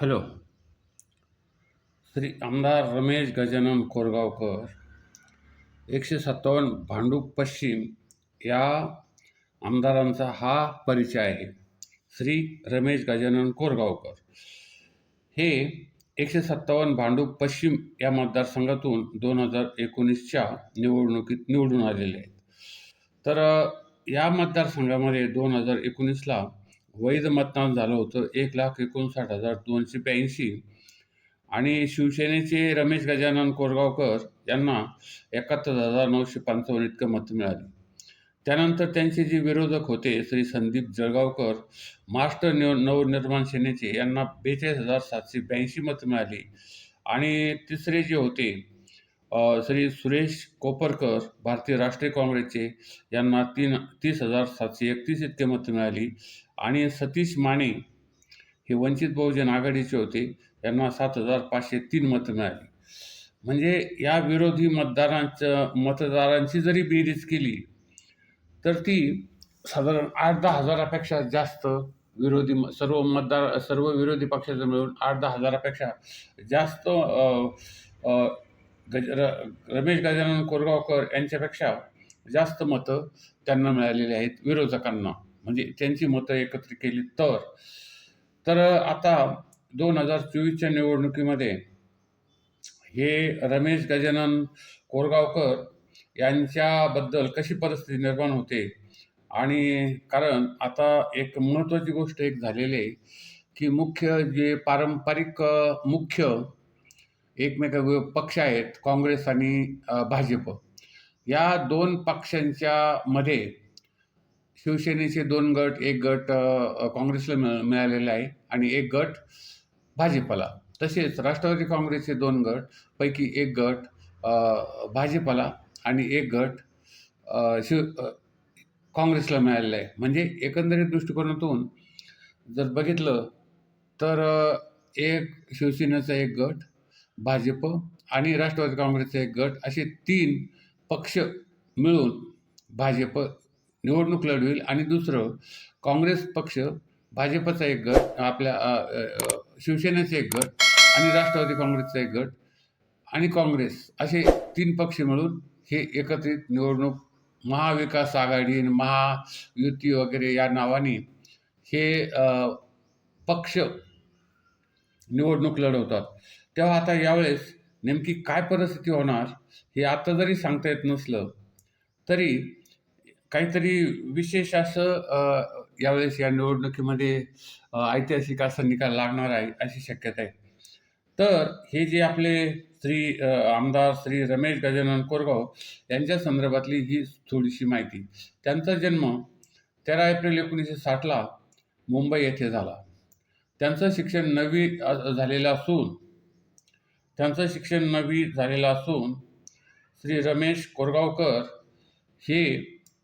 Hello. Shri आमदार रमेश गजानन कोरगावकर एकशे सत्तावन्न भांडूप पश्चिम या आमदारांचा हा परिचय आहे. श्री रमेश गजानन कोरगावकर. हे एकशे सत्तावन्न भांडूप पश्चिम या मतदारसंघातून दोन हजार एकोणीसच्या निवडणुकीत निवडून आलेले आहेत. तर या मतदारसंघामध्ये दोन हजार एकोणीसला वैध मतदान झालं होतं. एक लाख एकोणसाठ हजार दोनशे ब्याऐंशी. आणि शिवसेनेचे रमेश गजानन कोरगावकर यांना एकाहत्तर हजार नऊशे पंचावन्न इतकं मतं मिळाली. त्यानंतर त्यांचे जे विरोधक होते श्री संदीप जळगावकर मास्टर निव नवनिर्माण सेनेचे यांना बेचाळीस हजार सातशे ब्याऐंशी मतं मिळाली. आणि तिसरे जे होते श्री सुरेश कोपरकर भारतीय राष्ट्रीय काँग्रेसचे यांना तीन तीस हजार सातशे एकतीस इतके मतं मिळाली. आणि सतीश माने हे वंचित बहुजन आघाडीचे होते. यांना सात हजार पाचशे तीन मतं मिळाली. म्हणजे या विरोधी मतदारांचं मतदारांची जरी बेरीज केली तर ती साधारण आठ दहा हजारापेक्षा जास्त विरोधी म- सर्व मतदार सर्व विरोधी पक्षाचं मिळून आठ दहा हजारापेक्षा जास्त गज र रमेश गजानन कोरगावकर यांच्यापेक्षा जास्त मतं त्यांना मिळालेली आहेत विरोधकांना म्हणजे त्यांची मतं एकत्र केली तर. तर आता दोन हजार चोवीसच्या निवडणुकीमध्ये हे रमेश गजानन कोरगावकर यांच्याबद्दल कशी परिस्थिती निर्माण होते? आणि कारण आता एक महत्त्वाची गोष्ट एक झालेली आहे की मुख्य जे पारंपरिक मुख्य एकमेका पक्ष आहेत काँग्रेस आणि भाजप. या दोन पक्षांच्या मध्ये शिवसेनेचे दोन गट एक गट काँग्रेसला मिळालेला आहे आणि एक गट भाजपला. तसेच राष्ट्रवादी काँग्रेसचे दोन गट पैकी एक गट अ, भाजपला आणि एक गट शिव काँग्रेसला मिळालेला आहे. म्हणजे एकंदरीत दृष्टिकोनातून जर बघितलं तर एक शिवसेनेचा एक गट भाजप आणि राष्ट्रवादी काँग्रेसचे एक गट असे तीन पक्ष मिळून भाजप निवडणूक लढवेल आणि दुसरं काँग्रेस पक्ष भाजपचा एक गट आपल्या शिवसेनेचा एक गट आणि राष्ट्रवादी काँग्रेसचा एक गट आणि काँग्रेस असे तीन पक्ष मिळून हे एकत्रित निवडणूक महाविकास आघाडी आणि महायुती वगैरे या नावाने हे पक्ष निवडणूक लढवतात. तेव्हा आता यावेळेस नेमकी काय परिस्थिती होणार हे आता जरी सांगता येत नसलं तरी काहीतरी विशेष असं यावेळेस या निवडणुकीमध्ये ऐतिहासिक असा निकाल लागणार आहे अशी शक्यता आहे. तर हे जे आपले श्री आमदार श्री रमेश गजानन कोरगाव यांच्या संदर्भातली ही थोडीशी माहिती. त्यांचा जन्म तेरा एप्रिल एकोणीसशे साठला मुंबई येथे झाला. त्यांचं शिक्षण नवी झालेलं असून त्यांचं शिक्षण नवी झालेलं असून श्री रमेश कोरगावकर हे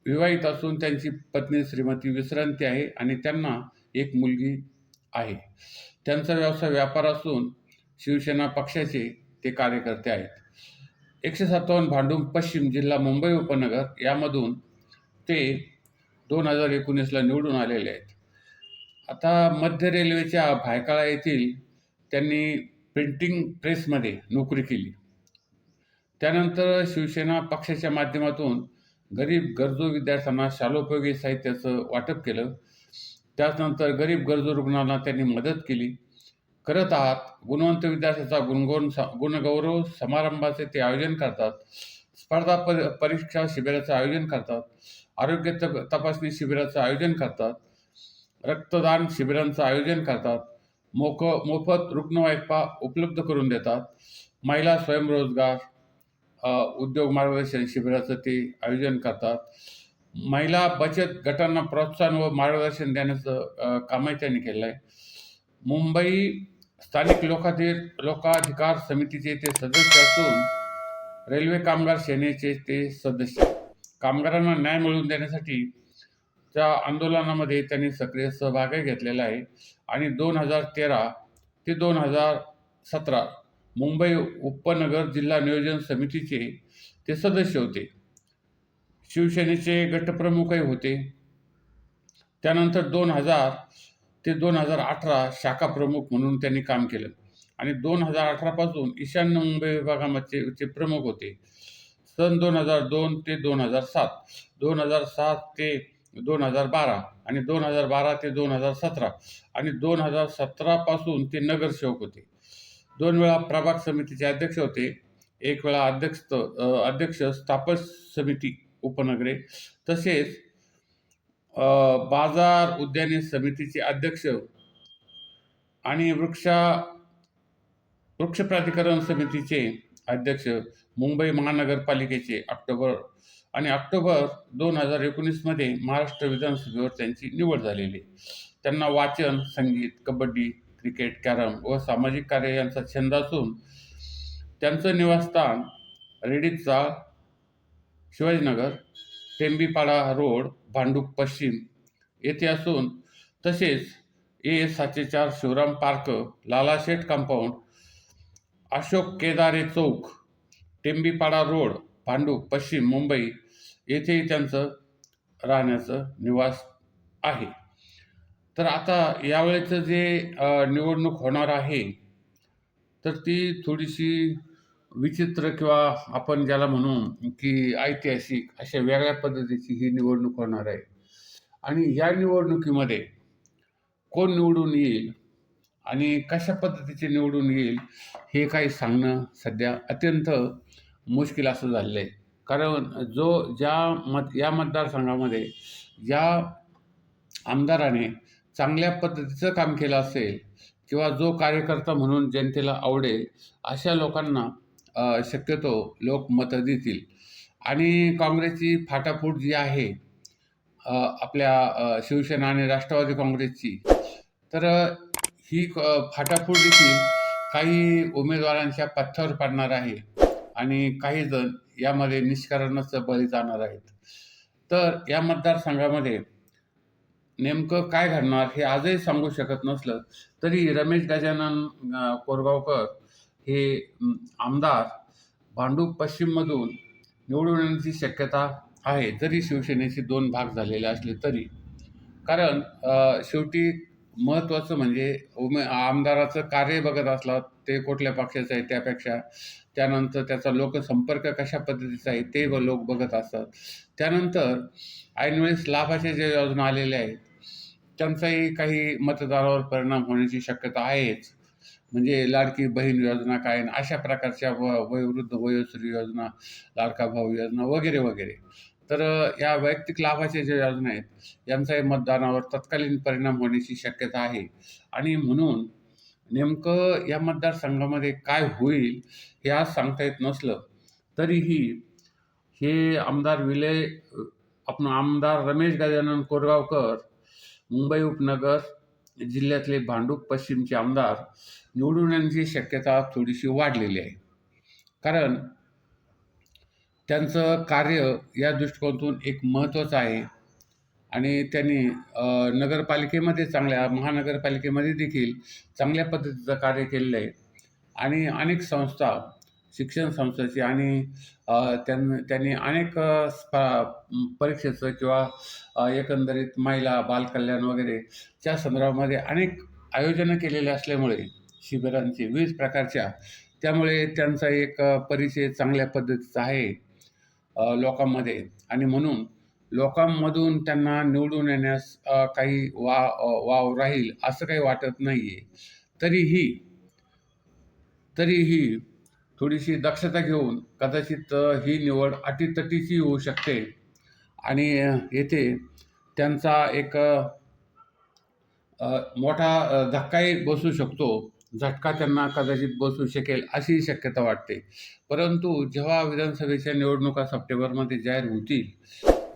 विवाहित असून त्यांची पत्नी श्रीमती विश्रांती आहे आणि त्यांना एक मुलगी आहे. त्यांचा व्यवसाय व्यापार असून शिवसेना पक्षाचे ते कार्यकर्ते आहेत. एकशे सत्तावन्न भांडूप पश्चिम जिल्हा मुंबई उपनगर यामधून ते दोन हजार एकोणीसला निवडून आलेले आहेत. आता मध्य रेल्वेच्या भायकाळा येथील त्यांनी प्रिंटिंग प्रेसमध्ये नोकरी केली. त्यानंतर शिवसेना पक्षाच्या माध्यमातून गरीब गरजू विद्यार्थ्यांना शालोपयोगी साहित्याचं वाटप केलं. त्याचनंतर गरीब गरजू रुग्णांना त्यांनी मदत केली. करत आहात गुणवंत विद्यार्थ्याचा गुणगौरव गुणगौरव समारंभाचे ते आयोजन करतात. स्पर्धा पर परीक्षा शिबिराचं आयोजन करतात. आरोग्य तप तपासणी शिबिराचं आयोजन करतात. रक्तदान शिबिरांचं आयोजन करतात. मोक मोफत रुग्णवाहिका उपलब्ध करून देतात. महिला स्वयंरोजगार उद्योग मार्गदर्शन शिबिराचं ते आयोजन करतात. महिला बचत गटांना प्रोत्साहन व मार्गदर्शन देण्याचं कामही त्यांनी केलं आहे मुंबई स्थानिक लोकाधिर लोकाधिकार समितीचे ते सदस्य असून रेल्वे कामगार सेनेचे ते सदस्य. कामगारांना न्याय मिळवून देण्यासाठी त्या आंदोलनामध्ये त्यांनी सक्रिय सहभागही घेतलेला आहे. आणि दोन हजार तेरा ते दोन हजार सतरा मुंबई उपनगर जिल्हा नियोजन समितीचे ते सदस्य होते. शिवसेनेचे गटप्रमुखही होते. त्यानंतर दोन हजार ते दोन हजार अठरा शाखा प्रमुख म्हणून त्यांनी काम केलं. आणि दोन हजार अठरापासून ईशान्य मुंबई विभागामध्ये चे प्रमुख होते. सन दोन हजार दोन ते दोन हजार सात. दोन हजार सात ते दोन हजार बारा आणि दोन हजार बारा ते दोन हजार सतरा. आणि दोन हजार सतरापासून ते नगरसेवक होते. दोन वेळा प्रभाग समितीचे अध्यक्ष होते. एक वेळा अध्यक्ष अध्यक्ष स्थापक समिती उपनगरे. तसेच बाजार उद्याने समितीचे अध्यक्ष आणि वृक्षा वृक्ष प्राधिकरण समितीचे अध्यक्ष मुंबई महानगरपालिकेचे ऑक्टोबर आणि ऑक्टोबर दोन हजार एकोणीसमध्ये महाराष्ट्र विधानसभेवर त्यांची निवड झालेली. त्यांना वाचन संगीत कबड्डी क्रिकेट कॅरम व सामाजिक कार्य यांचा छंद असून त्यांचं निवासस्थान रेडीचा शिवाजीनगर टेंबीपाडा रोड भांडूप पश्चिम येथे असून तसेच ए सातशे चार शिवराम पार्क लालाशेठ कंपाऊंड अशोक केदारे चौक टेंबीपाडा रोड भांडूप पश्चिम मुंबई येथेही त्यांचं राहण्याचं निवास आहे. तर आता यावेळेचं जे निवडणूक होणार आहे तर ती थोडीशी विचित्र किंवा आपण ज्याला म्हणू की ऐतिहासिक अशा वेगळ्या पद्धतीची ही निवडणूक होणार आहे. आणि या निवडणुकीमध्ये कोण निवडून येईल आणि कशा पद्धतीचे निवडून येईल हे काही सांगणं सध्या अत्यंत मुश्किल असं झालेलं आहे. कारण जो ज्या मत या मतदारसंघामध्ये ज्या आमदाराने चांगल्या पद्धतीचं काम केलं असेल किंवा जो कार्यकर्ता म्हणून जनतेला आवडेल अशा लोकांना शक्यतो लोक मतं देतील. आणि काँग्रेसची फाटाफूट जी आहे आपल्या शिवसेना आणि राष्ट्रवादी काँग्रेसची तर ही क- फाटाफूट देखील काही उमेदवारांच्या पथ्यावर पाडणार आहे. आणि काही जण यामध्ये निष्कारणच बळी जाणार आहेत. तर या मतदारसंघामध्ये नेमकं काय घडणार हे आजही सांगू शकत नसलं तरी रमेश गजानन कोरगावकर हे आमदार भांडूप पश्चिममधून निवडून येण्याची शक्यता आहे जरी शिवसेनेचे दोन भाग झालेले असले तरी. कारण शेवटी महत्त्वाचं म्हणजे उमे आमदाराचं कार्य बघत असला ते कुठल्या पक्षाचं आहे त्यापेक्षा त्यानंतर त्याचा लोकसंपर्क कशा पद्धतीचा आहे ते ब- लोक बघत असतात. त्यानंतर ऐनवेळेस लाभाच्या ज्या योजना आलेल्या आहेत त्यांचाही काही मतदारावर परिणाम होण्याची शक्यता आहेच. म्हणजे लाडकी बहीण योजना काय अशा प्रकारच्या व वयोवृद्ध वयोश्री योजना लाडका भाऊ योजना वगैरे वगैरे. तर या वैयक्तिक लाभाच्या ज्या योजना आहेत यांचाही मतदानावर तत्कालीन परिणाम होण्याची शक्यता आहे. आणि म्हणून नेमकं या मतदारसंघामध्ये काय होईल हे आज सांगता येत नसलं तरीही हे आमदार विलय आपण आमदार रमेश गजानन कोरगावकर मुंबई उपनगर जिल्ह्यातले भांडूप पश्चिमचे आमदार निवडून येण्याची शक्यता थोडीशी वाढलेली आहे. कारण त्यांचं कार्य या दृष्टिकोनातून एक महत्त्वाचं आहे. आणि त्यांनी नगरपालिकेमध्ये चांगल्या महानगरपालिकेमध्ये देखील चांगल्या पद्धतीचं कार्य केलेलं आहे. आणि अनेक संस्था शिक्षण संस्थाची आणि त्यां त्यांनी अनेक स्पा परीक्षेचं किंवा एकंदरीत महिला बालकल्याण वगैरे च्या संदर्भामध्ये अनेक आयोजनं केलेले असल्यामुळे शिबिरांची विविध प्रकारच्या त्यामुळे त्यांचा एक परिचय चांगल्या पद्धतीचा आहे. लोकांमध्ये. आणि म्हणून लोकांमधून त्यांना निवडून येण्यास काही वा वाव राहील असं काही वाटत नाही आहे तरीही तरीही थोडीशी दक्षता घेऊन कदाचित ही निवड अटीतटीची होऊ शकते. आणि येथे त्यांचा एक मोठा धक्काही बसू शकतो. झटका त्यांना कदाचित बसू शकेल अशी शक्यता वाटते. परंतु जेव्हा विधानसभेच्या निवडणुका सप्टेंबरमध्ये जाहीर होतील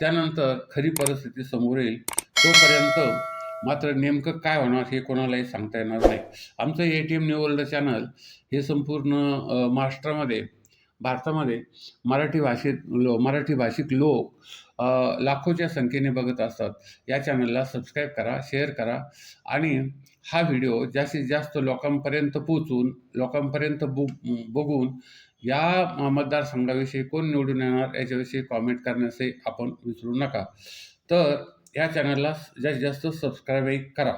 त्यानंतर खरी परिस्थिती समोर येईल. तोपर्यंत मात्र नेमकं काय होणार हे कोणालाही सांगता येणार नाही. आमचं A T M new channel हे संपूर्ण महाराष्ट्रामध्ये भारतामध्ये मराठी भाषेत लो मराठी भाषिक लोक लाखोच्या संख्येने बघत असतात. या चॅनलला सबस्क्राईब करा शेअर करा आणि हा व्हिडिओ जास्तीत जास्त लोकांपर्यंत पोचून लोकांपर्यंत बु बघून या मतदारसंघाविषयी कोण निवडून येणार याच्याविषयी कॉमेंट करण्यासही आपण विसरू नका. तर या चॅनलला जास्तीत जास्त सबस्क्राईबही करा.